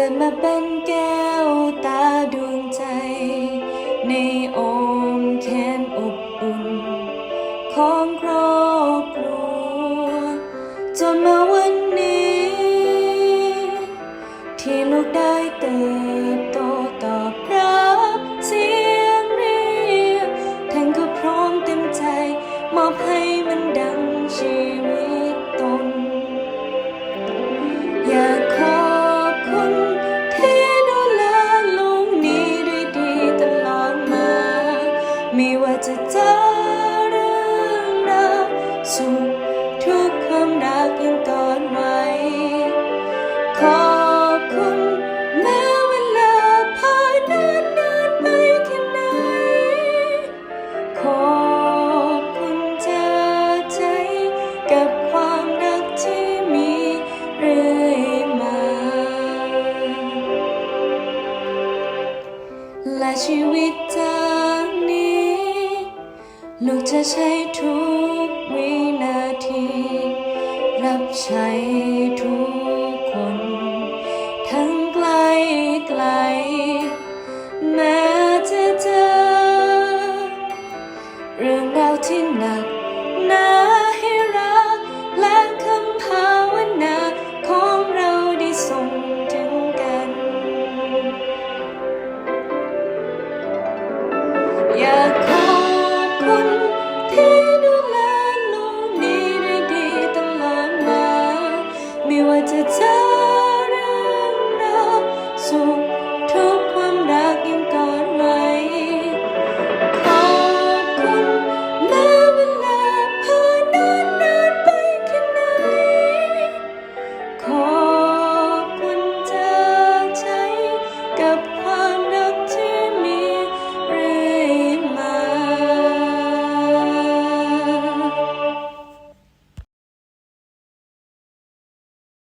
กิดมาเป็นแก้วตาดวงใจ ในอ้อมแขนอบอุ่น ของครอบครัวจนมาวันนี้ ที่ลูกได้เติบโตตอบรับเสียงเรียกท่านก็พร้อมเต็มใจ มอบให้มันดังชีวิต และชีวิตจากนี้ ลูกจะใช้ทุกวินาที รับใช้ทุกคน ทั้งไกลไกล อยากขอบคุณที่ดูแลลูกนี้ได้ดีตลอดมา ไม่ว่าจะเจอ